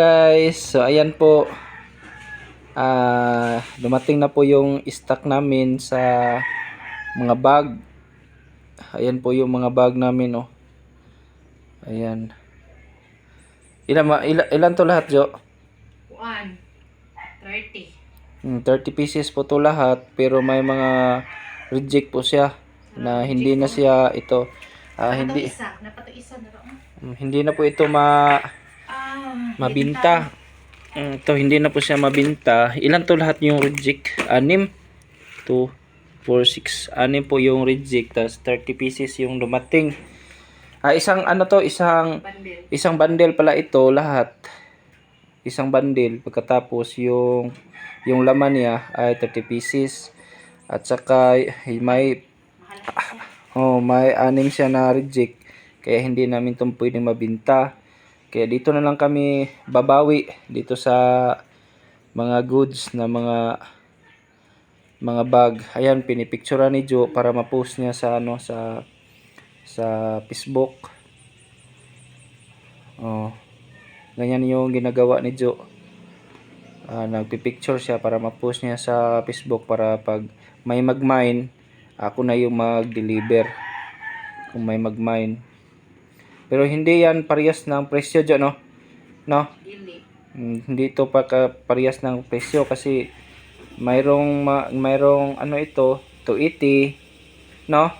Guys, so ayan po. Ah, dumating na po yung stock namin sa mga bag. Ayan po yung mga bag namin, oh. Ayan. Ilan, ilan, ilan to lahat, Jo? 1. 30. Hmm, 30 pieces po to lahat, pero may mga reject po siya na hindi na siya ito. Ah, Hindi. isa. Isa na rin. mm, hindi na po ito ma mabinta. Mm, Ito hindi na po siya mabinta. Ilan to lahat yung reject? Anim? 2, 4, 6. Anim po yung reject. Tapos 30 pieces yung dumating. Ah, isang ano to, isang Bandil. isang bundle pala ito lahat. Isang bundle. Pagkatapos yung yung laman niya ay 30 pieces. At saka eh, may. Oh, may anim siya na reject. Kaya hindi namin itong pwedeng mabinta. Kaya dito na lang kami babawi dito sa mga goods na mga mga bag. Ayan, pinipicturean ni Joe para ma-post niya sa ano sa sa Facebook. Oh. Ganyan yung ginagawa ni Joe. Ah, nagpipicture siya para ma-post niya sa Facebook para pag may mag-mine, ako na yung mag-deliver kung may mag-mine. Pero hindi yan parehas ng presyo dyan, no? No? Dili. Mm, Hindi ito pa ka- parehas ng presyo kasi mayroong ma- mayroong ano ito 280 no?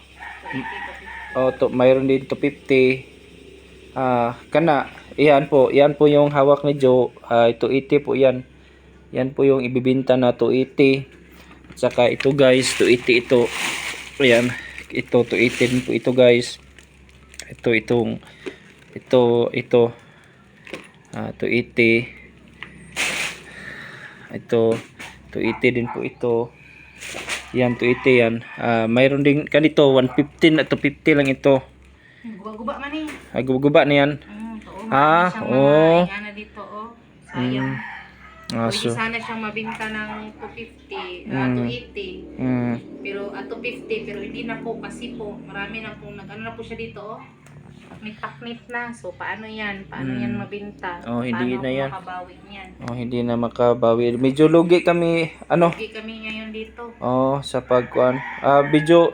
20 o to mayroon din 250 ah kana iyan po yan po yung hawak ni Joe ay 280 po yan. Yan po yung ibibinta na 280 at saka ito guys 280 ito. Ayan ito 280 din po ito guys ito itong ito ito ah 280 ito 280 din po ito yan 280 yan Ah, mayroon din kanito 115 at 250 lang ito Guba-guba man eh. ay guba na yan Mm, to, Ah, oo. mga ano dito, oh. Sayang. ah, Pwede so sana siyang mabinta ng 250, ah, Mm. 280. mm, Pero at 250 pero hindi na po kasi po marami na po nag ano na po siya dito oh. May taknit na. So paano 'yan? Paano Mm. 'yan mabinta? Oh, hindi paano na ako yan. makabawi niyan? oh, hindi na makabawi medyo lugi kami ano Hindi kami ngayon dito. oh sa pagkuan ah medyo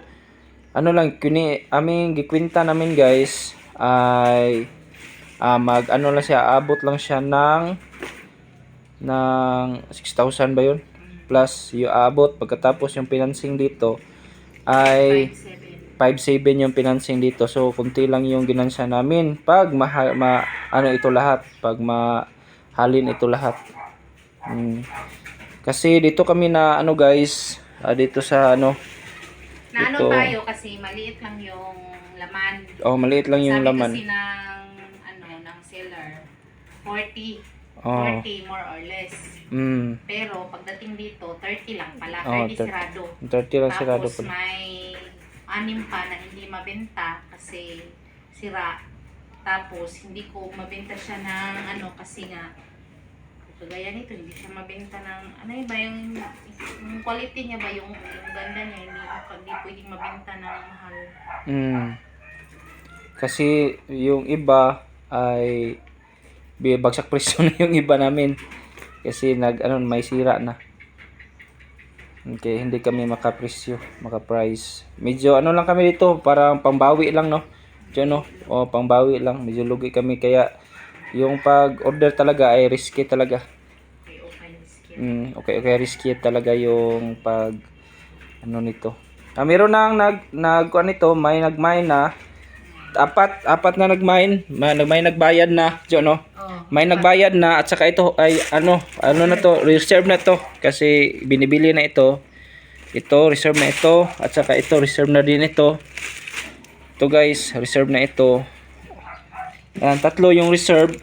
ano lang kini aming gikwenta namin guys ay ah, mag ano lang siya abot lang siya ng ng 6,000 ba yun plus yung abot pagkatapos yung financing dito ay 57. 5.7 yung financing dito. So, kunti lang yung ginansya namin. Pag mahal, ma, ano ito lahat. Pag mahalin ito lahat. Mm. Kasi dito kami na, ano guys, ah, dito sa, ano, Na ano tayo kasi maliit lang yung laman. oh, maliit lang yung Sabi laman. kasi ng ano ng seller 40. Oh. 40 more or less. Mm. Pero pagdating dito 30 lang pala. Oh, 30 thir- sirado. 30 lang sirado Tapos pa. may anim pa na hindi mabenta kasi sira. Tapos hindi ko mabenta siya ng ano kasi nga kagaya nito hindi siya mabenta ng ano yun ba yung, yung quality niya ba yung, yung ganda niya hindi, hindi pwedeng mabenta ng mahal. Mm. Kasi yung iba ay bagsak presyo na yung iba namin. Kasi nag ano may sira na. Okay, hindi kami makapresyo, maka-price. Medyo ano lang kami dito, parang pangbawi lang no. Diyan no. O pangbawi lang, medyo lugi kami kaya yung pag-order talaga ay risky talaga. Mm, okay, okay, risky talaga yung pag ano nito. Ah, meron nang nag nag ano nito, may nag-mine na apat apat na nag-mine, may, may nagbayad na, jo no. Oh, May nagbayad na at saka ito ay ano, ano na to, reserve na to kasi binibili na ito. Ito, reserve na ito at saka ito, reserve na din ito. Ito guys, reserve na ito. Yan, tatlo yung reserve.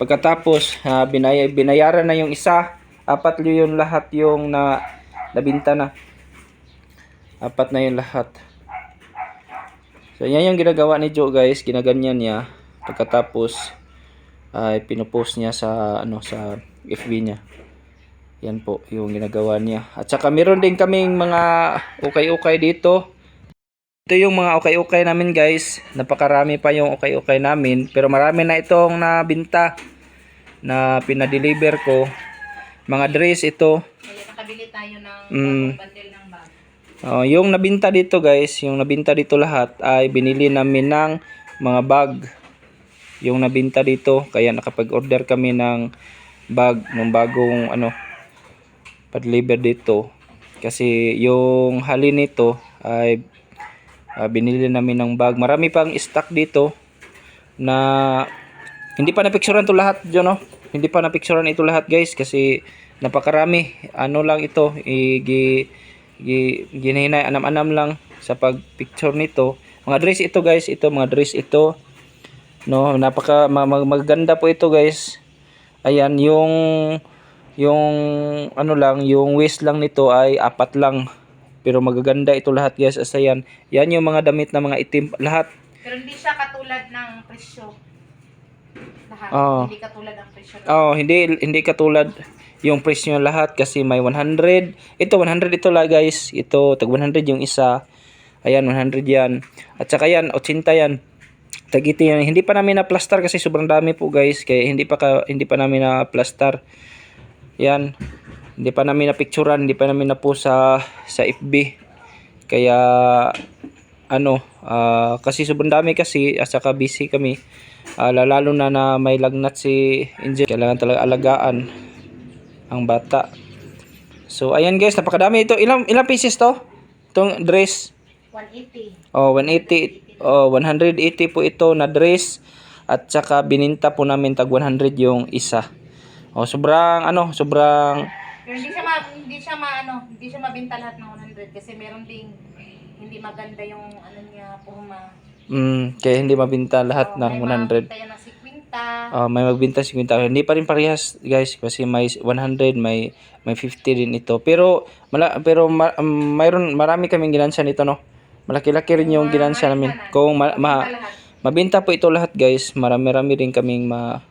Pagkatapos, ah, binay binayaran na yung isa. Apat yung lahat yung na nabinta na. Apat na yung lahat. So, yan yung ginagawa ni Joe guys. Ginaganyan niya. Pagkatapos, ay pinupost niya sa ano sa FB niya. Yan po yung ginagawa niya. At saka meron din kaming mga ukay-ukay dito. Ito yung mga ukay-ukay namin guys. Napakarami pa yung ukay-ukay namin. Pero marami na itong nabinta. na pinadeliver ko. Mga dress ito. Kaya nakabili tayo ng Mm. bundle ng bag. Oh, yung nabinta dito guys, yung nabinta dito lahat ay binili namin ng mga bag. Yung nabinta dito, kaya nakapag-order kami ng bag, ng bagong ano, pa-deliver dito. Kasi yung hali nito ay ah, binili namin ng bag. Marami pang stock dito na hindi pa napicturean to lahat, John, no? Hindi pa napicturean ito lahat, guys, kasi napakarami. Ano lang ito, igi gi, ginahinay anam-anam lang sa pagpicture nito. Mga dress ito, guys, ito mga dress ito. No, napaka ma- mag- maganda po ito, guys. Ayan, yung yung ano lang, yung waist lang nito ay apat lang. Pero magaganda ito lahat, guys. As ayan, yan yung mga damit na mga itim lahat. Pero hindi siya katulad ng presyo. Lahat. Oo. Hindi katulad ng presyo. Oh, hindi hindi katulad yung presyo lahat kasi may 100. Ito 100 ito la guys. Ito tag 100 yung isa. Ayan 100 yan. At saka yan 80 yan. Tag ito yan. Hindi pa namin na plaster kasi sobrang dami po guys. Kaya hindi pa ka, hindi pa namin na plaster. Yan. Hindi pa namin na picturean, hindi pa namin na po sa sa FB. Kaya ano, ah, kasi sobrang dami kasi at saka busy kami. Ah, lalo na na may lagnat si Angel. Kailangan talaga alagaan ang bata. So ayan guys, napakadami ito. Ilang ilang pieces to? Itong dress. 180. Oh, 180 oh 180 po ito na dress at saka bininta po namin tag 100 yung isa. Oh, sobrang ano, sobrang Pero hindi siya ma, hindi siya maano, hindi siya mabenta lahat ng 100 kasi meron ding hindi maganda yung ano niya puma. mm, kaya hindi mabinta lahat ng 100. Tayo ng 50. Ah, may magbinta 50. Hindi pa rin parehas, guys, kasi may 100, may may 50 din ito. Pero mala, pero ma, um, mayroon marami kaming ginansya nito, no. Malaki-laki rin yung ginansya namin. Kung ma, ma, mabinta po ito lahat, guys, marami-rami rin kaming ma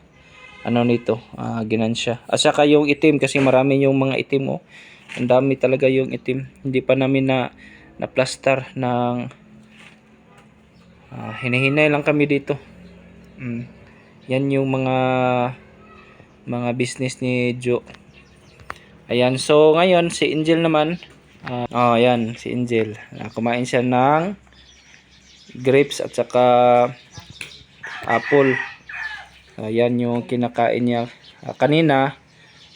ano nito, ah, ginansya. At saka yung itim kasi marami yung mga itim, oh. Ang dami talaga yung itim. Hindi pa namin na na plaster ng ah, hinahinay lang kami dito. Mm. Yan yung mga mga business ni Joe. Ayan, so ngayon si Angel naman. ah, oh, ayan, si Angel. Ah, kumain siya ng grapes at saka apple. Ayan yung kinakain niya. Ah, kanina,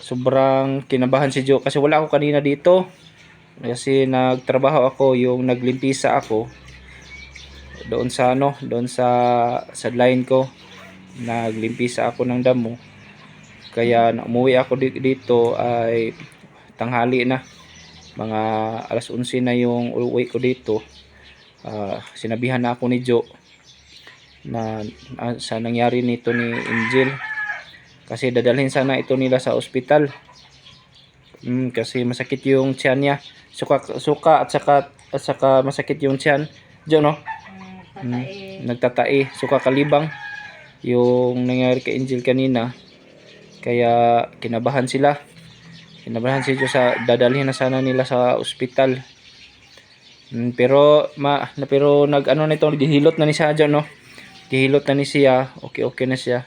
sobrang kinabahan si Joe kasi wala ako kanina dito. Kasi nagtrabaho ako, yung naglimpisa ako doon sa ano, doon sa sa line ko. Naglimpisa ako ng damo. Kaya umuwi ako di- dito ay tanghali na. Mga alas 11 na yung uwi ko dito. Ah, sinabihan na ako ni Joe na ah, sa nangyari nito ni Angel. Kasi dadalhin sana ito nila sa ospital. Mm, kasi masakit yung tiyan niya. Suka, suka at saka, at saka masakit yung tiyan. Joe, no? Mm, tatae. nagtatae, suka kalibang yung nangyari kay Angel kanina. Kaya kinabahan sila. Kinabahan sila sa dadalhin na sana nila sa ospital. Mm, pero ma na pero nag ano nito gihilot na ni siya dyan, no. Gihilot na ni siya. Okay okay na siya.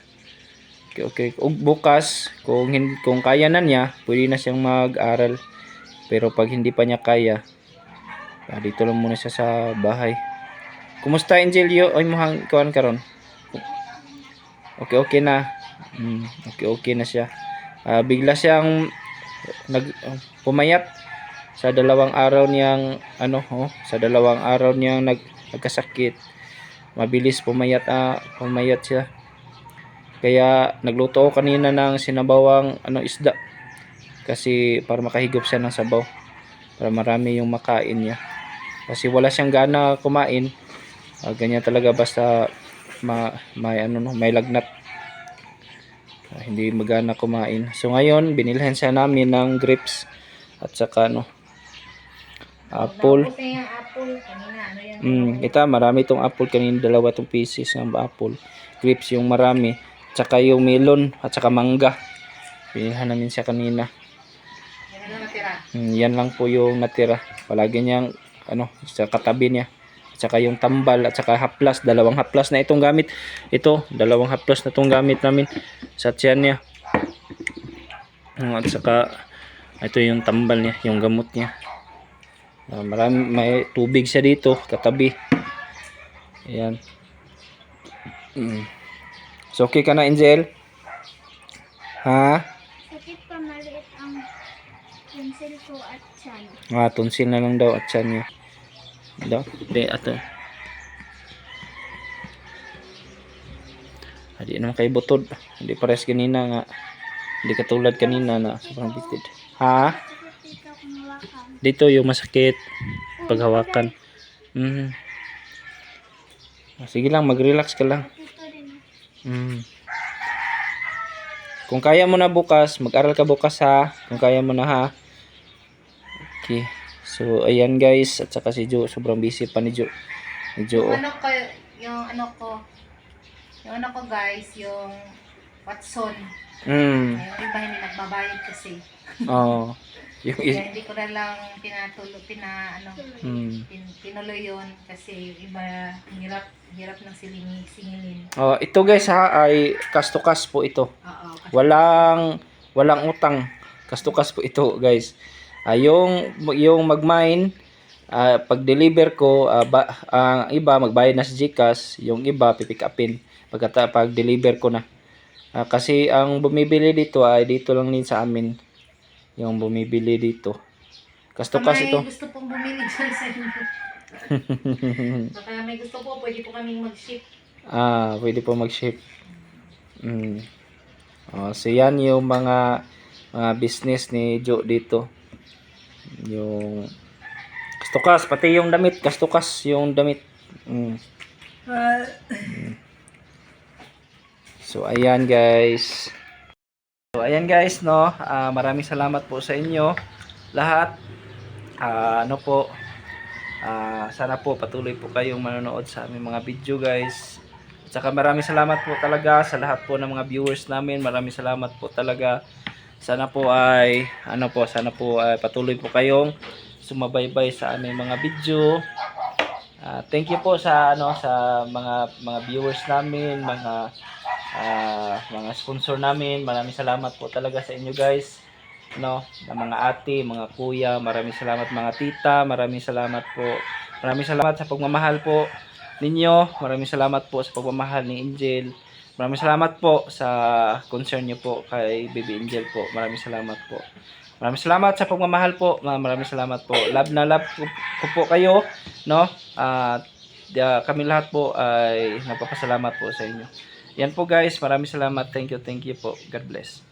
Okay okay. Ug bukas kung kung kaya na niya, pwede na siyang mag-aral. Pero pag hindi pa niya kaya, ah, dito lang muna siya sa bahay. Kumusta Angelio? Oy mohang kuan karon. Okay okay na. Mm, okay okay na siya. Ah, bigla siyang nag ah, pumayat sa dalawang araw niyang ano oh, sa dalawang araw niyang nag, nagkasakit. Mabilis pumayat ah, pumayat siya. Kaya nagluto ako kanina ng sinabawang ano isda kasi para makahigop siya ng sabaw para marami yung makain niya. Kasi wala siyang gana kumain. Ah, ganyan talaga basta ma, may ano no, may lagnat. Ah, hindi magana kumain. So ngayon binilhan siya namin ng grapes at saka ano apple. Apple. Mm, kita marami tong apple kanina dalawa tong pieces ng apple. Grapes yung marami. Tsaka yung melon at saka mangga. Binilhan namin siya kanina. Yan na natira. Mm, yan lang po yung natira. Palagi niyang ano sa katabi niya. At saka yung tambal at saka haplas, dalawang haplas na itong gamit. Ito, dalawang haplas na itong gamit namin sa tiyan niya. Ah, At saka ito yung tambal niya, yung gamot niya. Ah, marami may tubig siya dito katabi. Ayan. Mm. So okay ka na Angel? Ha? Sakit pa maliit ang pencil ko at tiyan. Ah, tonsil na lang daw at siya niya. Daw, di ato. Hindi naman kay butod. Hindi pares kanina nga. Hindi katulad kanina na sobrang bitid. Ha? Sakit dito kung hawakan. Dito yung masakit paghawakan. Ah, Sige lang, mag-relax ka lang. Mm. Kung kaya mo na bukas, mag-aral ka bukas ha. Kung kaya mo na ha. Okay. So, ayan guys. At saka si Jo, sobrang busy pa ni Jo. Ni Jo. Yung ano ko, yung ano ko, yung ano ko guys, yung Watson. Mm. Yung iba hindi nagbabayad kasi. Oh. Yung is- Kaya hindi ko na lang pinatulo, pina, ano, mm. pin, tinuloy yun kasi yung iba hirap, hirap ng silingi, singilin. Oh, ito guys ha ay cash to cash po ito. Oo. kasi- Walang walang utang. Cash to cash po ito guys. Ah, yung yung mag-mine ah, pag-deliver ko ah, ba, ang iba magbayad na sa GCash, yung iba pipick upin pagkata pag-deliver ko na. Ah, kasi ang bumibili dito ay dito lang din sa amin. Yung bumibili dito. Cash to cash Baka ito. may gusto pong bumili dyan sa inyo. Baka may gusto po, pwede po kaming mag-ship. Ah, pwede po mag-ship. Mm. Oh, so yan yung mga mga business ni Joe dito. Yung kastukas, pati yung damit, kastukas yung damit. Mm. Mm. So ayan guys. So ayan guys no, Ah, maraming salamat po sa inyo lahat. Ah, ano po, Ah, sana po patuloy po kayong manonood sa aming mga video guys. At saka maraming salamat po talaga sa lahat po ng mga viewers namin. Maraming salamat po talaga. Sana po ay ano po, sana po ay patuloy po kayong sumabaybay sa aming mga video. Ah, thank you po sa ano sa mga mga viewers namin, mga ah, mga sponsor namin. Maraming salamat po talaga sa inyo guys no, ng mga ate, mga kuya, maraming salamat mga tita, maraming salamat po. Maraming salamat sa pagmamahal po ninyo. Maraming salamat po sa pagmamahal ni Angel. Maraming salamat po sa concern niyo po kay Baby Angel po. Maraming salamat po. Maraming salamat sa pagmamahal po. Ma- Maraming salamat po. Love na love ko, ko po kayo, no? At ah, kami lahat po ay nagpapasalamat po sa inyo. Yan po guys, maraming salamat. Thank you, thank you po. God bless.